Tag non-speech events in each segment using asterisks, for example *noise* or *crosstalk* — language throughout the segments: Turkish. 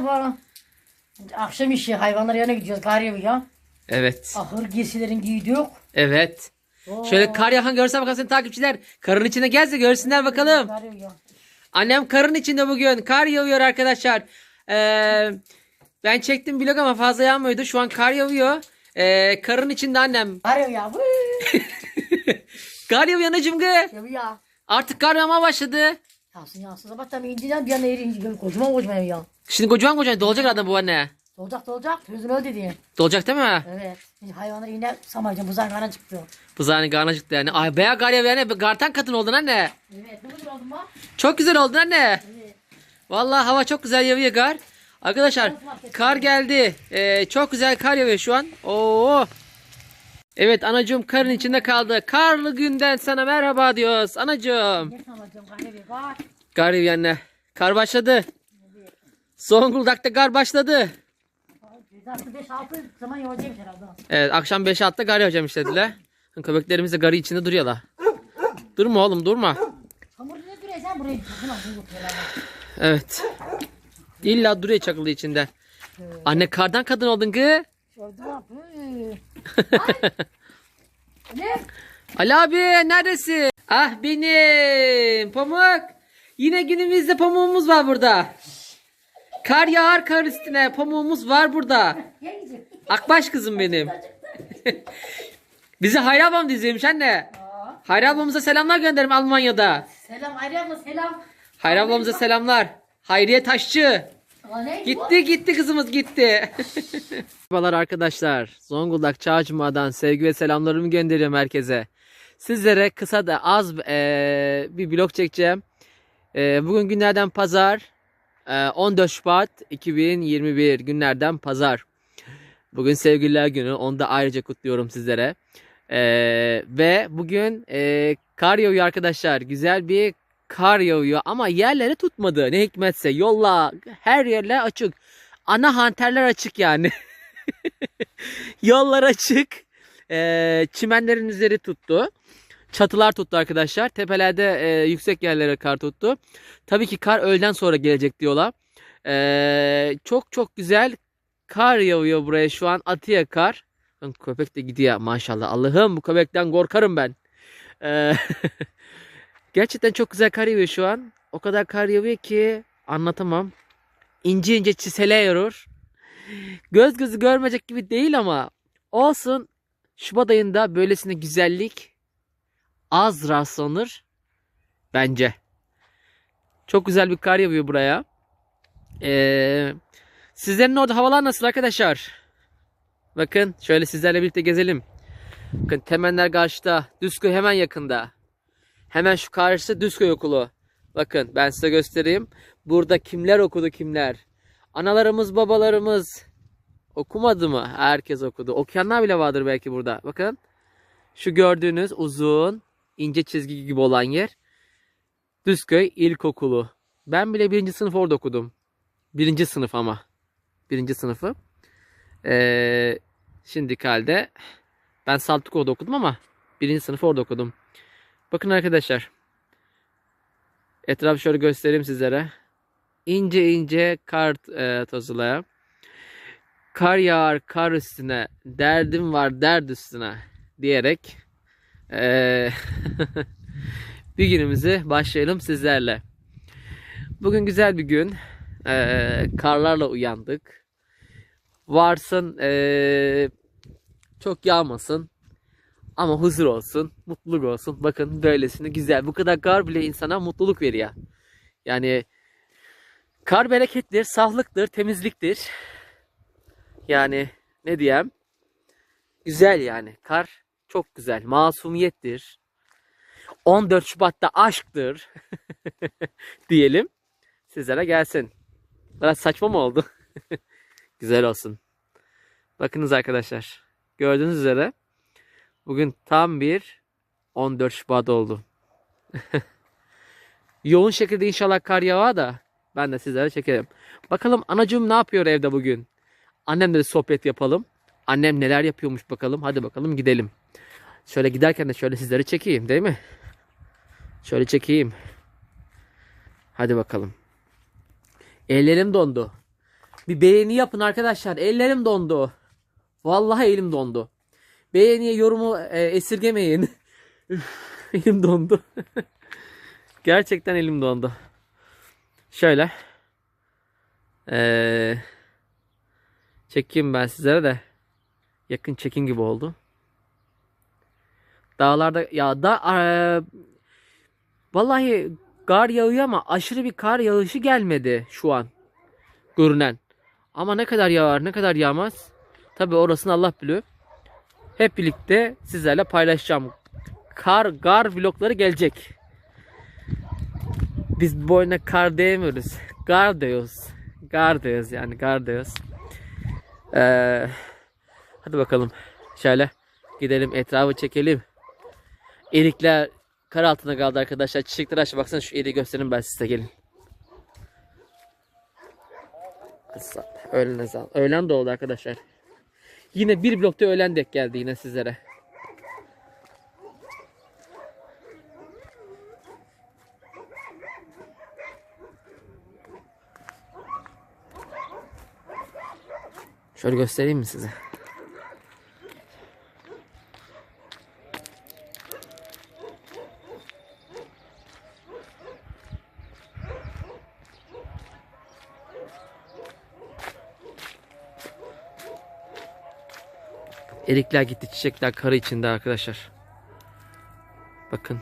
Merhaba. Akşam işi hayvanlar yanına gidiyoruz. Kar yağıyor. Evet. Ahır giysilerin giydik. Evet. Şöyle kar yakan görsen bakalım senin takipçiler. Karın içine gelse görsünler bakalım. Kar yağıyor. Annem karın içinde bugün. Kar yağıyor arkadaşlar. Ee, ben çektim vlog ama fazla yağmıyordu. Şu an kar yağıyor. Ee, karın içinde annem. *laughs* Kar yağıyor. Kar yağıyor anacım gı. Yağıyor. Artık kar yağmaya başladı. Yağsın yağsın. Sabahtan inciden bir yana erince. Kocaman kocaman ya. Şimdi kocaman kocaman dolacak adam bu anne. Dolacak dolacak. Sözün öyle dedi. Dolacak değil mi? Evet. Şimdi hayvanlar yine samayacağım. Buzağın kana çıktı. Buzağını karnına çıktı yani. Ay kar yağıyor yani. Gartan kadın oldun anne. Evet. Ne kadar oldun bak? Çok güzel oldun anne. Evet. Vallahi hava çok güzel yağıyor kar. Arkadaşlar kar geldi. Ee, çok güzel kar yağıyor şu an. Oo. Evet anacığım karın içinde kaldı. Karlı günden sana merhaba diyoruz anacığım. Ne yağıyor. Kar. Kar yağıyor anne. Kar başladı. Zonguldak'ta kar başladı. Zaten 5-6 zaman herhalde. Evet akşam 5'e hatta kar yağacağım istediler. Köpeklerimiz de garı içinde duruyorlar. Durma oğlum durma. Hamur ne buraya. Evet. İlla duruyor çakılı içinde. Anne kardan kadın oldun. *laughs* Ne? Ali abi neredesin? Ah benim pamuk. Yine günümüzde pamuğumuz var burada. Kar yağar kar üstüne pamuğumuz var burada. Akbaş kızım benim. *laughs* Bizi Hayri ablam da izlemiş anne. Hayri ablamıza selamlar gönderim Almanya'da. Selam Hayri abla selam. Hayri ablamıza selamlar. Hayriye Taşçı. Gitti gitti kızımız gitti. *laughs* Merhabalar arkadaşlar. Zonguldak Çağcıma'dan sevgi ve selamlarımı gönderiyorum herkese. Sizlere kısa da az eee, bir vlog çekeceğim. Eee, bugün günlerden pazar. Eee, 14 Şubat 2021 günlerden pazar. Bugün sevgililer günü. Onu da ayrıca kutluyorum sizlere. Eee, ve bugün eee, kar yağıyor arkadaşlar. Güzel bir kar yağıyor ama yerleri tutmadı. Ne hikmetse yolla her yerler açık. Ana hanterler açık yani. *laughs* Yollar açık. Eee, çimenlerin üzeri tuttu. Çatılar tuttu arkadaşlar. Tepelerde eee, yüksek yerlere kar tuttu. Tabii ki kar öğleden sonra gelecek diyorlar. Eee, çok çok güzel kar yağıyor buraya şu an. Atıya kar. Köpek de gidiyor maşallah. Allah'ım bu köpekten korkarım ben. Eee, *laughs* gerçekten çok güzel kar yağıyor şu an. O kadar kar yağıyor ki anlatamam. İnce ince çiseliyor. Göz gözü görmeyecek gibi değil ama olsun. Şubat ayında böylesine güzellik az rastlanır bence. Çok güzel bir kar yağıyor buraya. Ee, sizlerin orada havalar nasıl arkadaşlar? Bakın şöyle sizlerle birlikte gezelim. Bakın temenler karşıda. Düzköy hemen yakında. Hemen şu karşıda Düzköy okulu. Bakın ben size göstereyim. Burada kimler okudu kimler. Analarımız babalarımız okumadı mı? Herkes okudu. Okuyanlar bile vardır belki burada. Bakın. Şu gördüğünüz uzun ince çizgi gibi olan yer. Düzköy İlkokulu. Ben bile birinci sınıf orada okudum. Birinci sınıf ama. Birinci sınıfı. Ee, şimdiki halde ben Saltıko'da okudum ama birinci sınıf orada okudum. Bakın arkadaşlar. Etrafı şöyle göstereyim sizlere. İnce ince kar e, tozulaya. Kar yağar kar üstüne. Derdim var derd üstüne. Diyerek e, *laughs* bir günümüzü başlayalım sizlerle. Bugün güzel bir gün. E, karlarla uyandık. Varsın e, çok yağmasın. Ama huzur olsun, mutluluk olsun. Bakın böylesine güzel. Bu kadar kar bile insana mutluluk veriyor. Yani kar berekettir, sağlıktır, temizliktir. Yani ne diyeyim? Güzel yani. Kar çok güzel. Masumiyettir. 14 Şubat'ta aşktır. *laughs* Diyelim. Sizlere gelsin. Biraz saçma mı oldu? *laughs* güzel olsun. Bakınız arkadaşlar. Gördüğünüz üzere Bugün tam bir 14 Şubat oldu. *laughs* Yoğun şekilde inşallah kar yağar da ben de sizlere çekerim. Bakalım anacığım ne yapıyor evde bugün? Annemle de sohbet yapalım. Annem neler yapıyormuş bakalım. Hadi bakalım gidelim. Şöyle giderken de şöyle sizleri çekeyim değil mi? Şöyle çekeyim. Hadi bakalım. Ellerim dondu. Bir beğeni yapın arkadaşlar. Ellerim dondu. Vallahi elim dondu. Beğeniye yorumu e, esirgemeyin. *laughs* elim dondu. *laughs* Gerçekten elim dondu. Şöyle. Ee, çekeyim ben sizlere de. Yakın çekim gibi oldu. Dağlarda ya da eee, vallahi kar yağıyor ama aşırı bir kar yağışı gelmedi şu an görünen. Ama ne kadar yağar ne kadar yağmaz tabi orasını Allah biliyor. Hep birlikte sizlerle paylaşacağım. Kar gar vlogları gelecek. Biz bu kar diyemiyoruz. Gar diyoruz. Gar diyoruz yani gar diyoruz. Ee, hadi bakalım. Şöyle gidelim etrafı çekelim. Erikler kar altında kaldı arkadaşlar. Çiçekler aç baksana şu eriği göstereyim ben size gelin. Öğlen ezan. Öğlen de arkadaşlar. Yine bir blokta öğlen denk geldi yine sizlere. Şöyle göstereyim mi size? Erikler gitti, çiçekler karı içinde arkadaşlar. Bakın.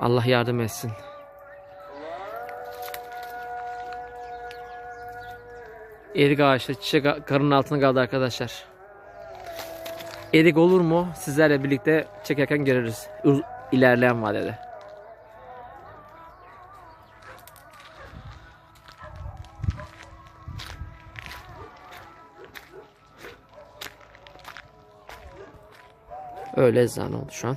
Allah yardım etsin. Erik ağaçları çiçek karın altına kaldı arkadaşlar. Erik olur mu? Sizlerle birlikte çekerken görürüz. İlerleyen vadede. Öyle ezan oldu şu an.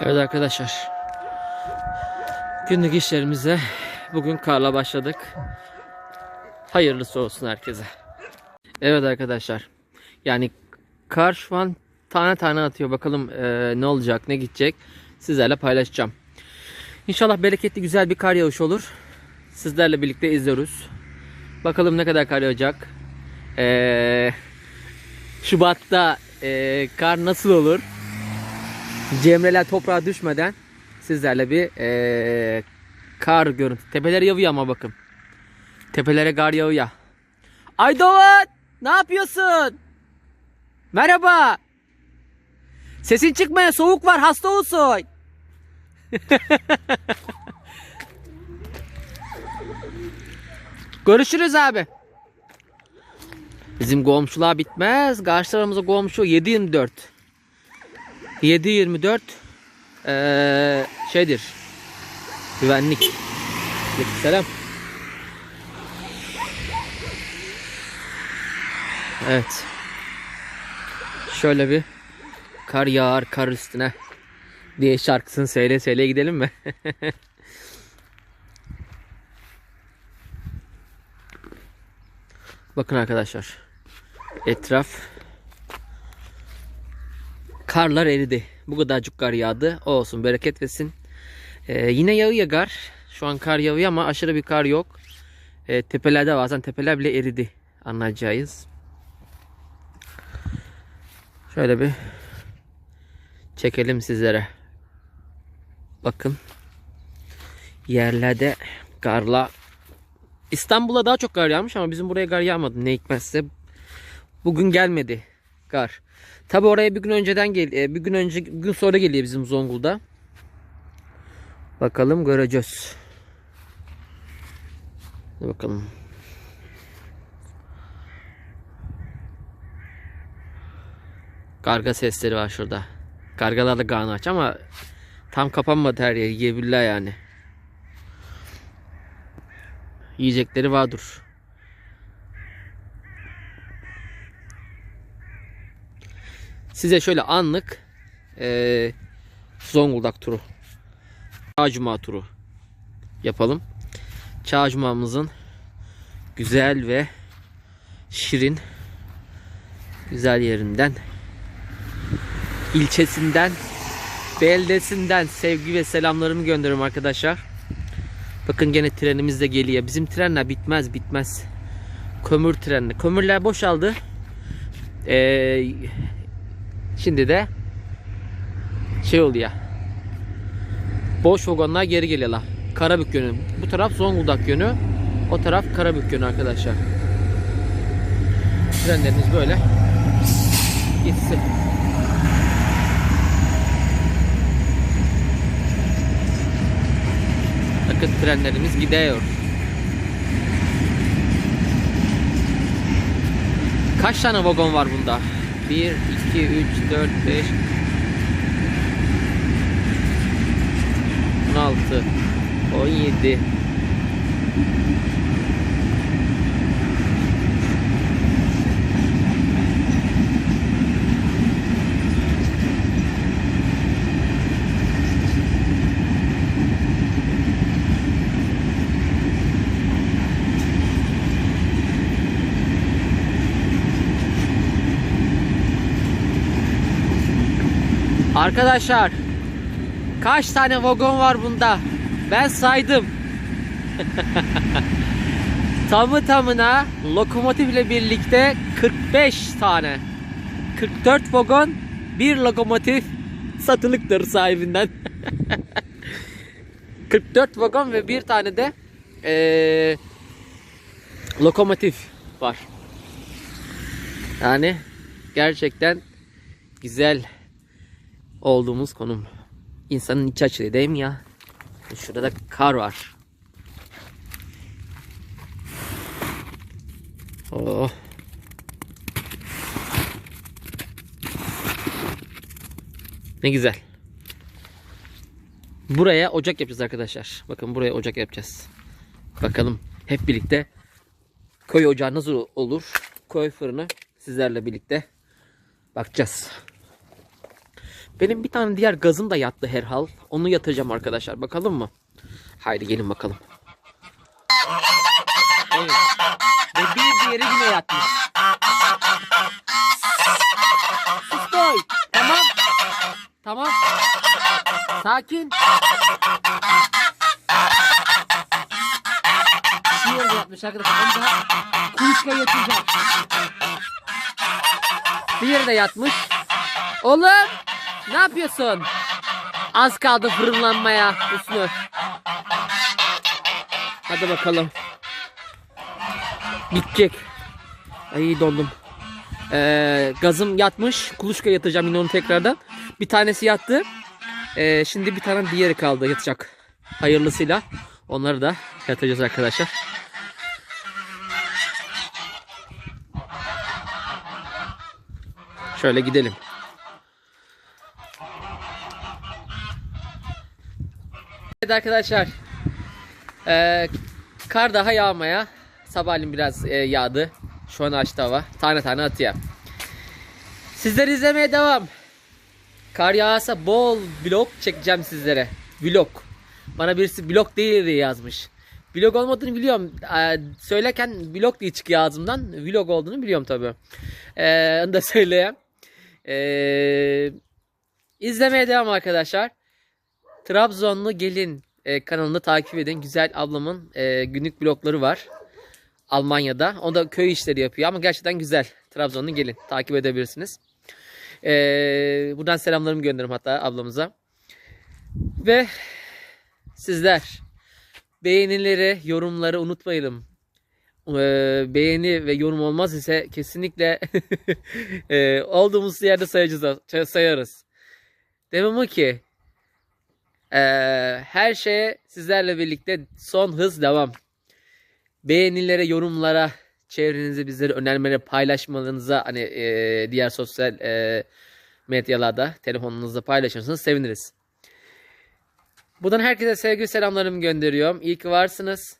Evet arkadaşlar. Günlük işlerimize bugün karla başladık. Hayırlısı olsun herkese. Evet arkadaşlar. Yani kar şu an tane tane atıyor. Bakalım eee, ne olacak, ne gidecek. Sizlerle paylaşacağım. İnşallah bereketli güzel bir kar yağışı olur. Sizlerle birlikte izliyoruz. Bakalım ne kadar kar yağacak. Eee, Şubat'ta eee, kar nasıl olur? Cemreler toprağa düşmeden sizlerle bir eee, kar görüntü. Tepeler yağıyor ama bakın. Tepelere kar yağıyor. Aydoğan ne yapıyorsun? Merhaba. Sesin çıkmaya soğuk var hasta olsun. *laughs* Görüşürüz abi. Bizim komşuluğa bitmez. Karşı tarafımızda komşu 7-24. 7-24 eee, şeydir. Güvenlik. Selam. Evet. Şöyle bir kar yağar kar üstüne. diye şarkısını söyle söyle gidelim mi? *laughs* Bakın arkadaşlar. Etraf karlar eridi. Bu kadarcık kar yağdı. O olsun bereket versin. Ee, yine yağıyor kar. Şu an kar yağıyor ama aşırı bir kar yok. Ee, tepelerde bazen tepeler bile eridi. Anlayacağız. Şöyle bir çekelim sizlere. Bakın. Yerlerde karla İstanbul'a daha çok kar yağmış ama bizim buraya kar yağmadı. Ne hikmetse bugün gelmedi kar. Tabi oraya bir gün önceden gel e, bir gün önce bir gün sonra geliyor bizim Zonguldak'a. Bakalım göreceğiz. Hadi bakalım. Karga sesleri var şurada. Kargalar da karnı aç ama tam kapanmadı her yer. Yiyebilirler yani. Yiyecekleri vardır. Size şöyle anlık eee Zonguldak turu. Çağ Cuma turu yapalım. Çağ Cuma'mızın güzel ve şirin güzel yerinden ilçesinden beldesinden sevgi ve selamlarımı gönderiyorum arkadaşlar. Bakın gene trenimiz de geliyor. Bizim trenler bitmez bitmez. Kömür trenli. Kömürler boşaldı. Ee, şimdi de şey oluyor. Boş vagonlar geri geliyorlar. Karabük yönü. Bu taraf Zonguldak yönü. O taraf Karabük yönü arkadaşlar. Trenlerimiz böyle. Gitsin. Bakın trenlerimiz gidiyor. Kaç tane vagon var bunda? 1, 2, 3, 4, 5 16 17 Arkadaşlar kaç tane vagon var bunda? Ben saydım. *laughs* Tamı tamına lokomotifle birlikte 45 tane. 44 vagon, bir lokomotif satılıktır sahibinden. *laughs* 44 vagon ve bir tane de eee, lokomotif var. Yani gerçekten güzel olduğumuz konum. İnsanın içi açılıyor değil mi ya? Şurada da kar var. Oh. Ne güzel. Buraya ocak yapacağız arkadaşlar. Bakın buraya ocak yapacağız. Bakalım hep birlikte köy ocağı nasıl olur? Köy fırını sizlerle birlikte bakacağız. Benim bir tane diğer gazım da yattı herhal. Onu yatıracağım arkadaşlar. Bakalım mı? Haydi gelin bakalım. Ve bir diğeri yine yatmış. Sus koy. Tamam. Tamam. Sakin. Diğeri de yatmış arkadaşlar. Onu da kuluçka yatıracağım. Diğeri de yatmış. Oğlum. Ne yapıyorsun? Az kaldı fırınlanmaya Hüsnü. Hadi bakalım. Gidecek. Ay dondum. Ee, gazım yatmış. Kuluçka yatacağım yine onu tekrardan. Bir tanesi yattı. Ee, şimdi bir tane diğeri kaldı yatacak. Hayırlısıyla. Onları da yatacağız arkadaşlar. Şöyle gidelim. Evet arkadaşlar. Ee, kar daha yağmaya. Sabahleyin biraz e, yağdı. Şu an açtı hava. Tane tane atıyor. Sizler izlemeye devam. Kar yağarsa bol vlog çekeceğim sizlere. Vlog. Bana birisi vlog değil diye yazmış. Vlog olmadığını biliyorum. Ee, söylerken vlog diye çıkıyor ağzımdan. Vlog olduğunu biliyorum tabii. Ee, onu da söyleyeyim. Ee, izlemeye devam arkadaşlar. Trabzonlu Gelin e, kanalını takip edin. Güzel ablamın e, günlük vlogları var. Almanya'da. O da köy işleri yapıyor ama gerçekten güzel. Trabzonlu Gelin. Takip edebilirsiniz. Ee, buradan selamlarımı gönderirim hatta ablamıza. Ve sizler beğenileri, yorumları unutmayalım. Ee, beğeni ve yorum olmaz ise kesinlikle *laughs* e, olduğumuz yerde sayacağız, sayarız. Demem o ki e, her şeye sizlerle birlikte son hız devam. Beğenilere, yorumlara, çevrenizi bizleri önermeleri paylaşmalarınıza hani e, diğer sosyal e, medyalarda telefonunuzda paylaşırsanız seviniriz. Buradan herkese sevgi selamlarımı gönderiyorum. İyi ki varsınız.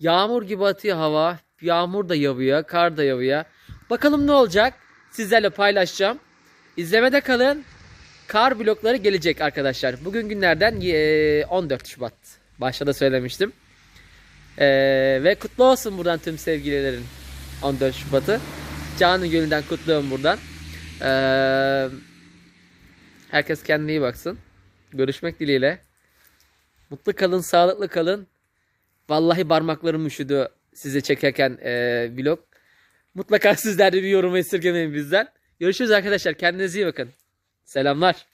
Yağmur gibi atıyor hava. Yağmur da yağıyor, kar da yağıyor. Bakalım ne olacak? Sizlerle paylaşacağım. İzlemede kalın. Kar blokları gelecek arkadaşlar. Bugün günlerden e, 14 Şubat. Başta da söylemiştim. E, ve kutlu olsun buradan tüm sevgililerin 14 Şubat'ı. Canı gönülden kutluyorum buradan. E, herkes kendine iyi baksın. Görüşmek dileğiyle. Mutlu kalın, sağlıklı kalın. Vallahi parmaklarım üşüdü size çekerken e, vlog. Mutlaka *laughs* sizler de bir yorum esirgemeyin bizden. Görüşürüz arkadaşlar. Kendinize iyi bakın. Selamlar.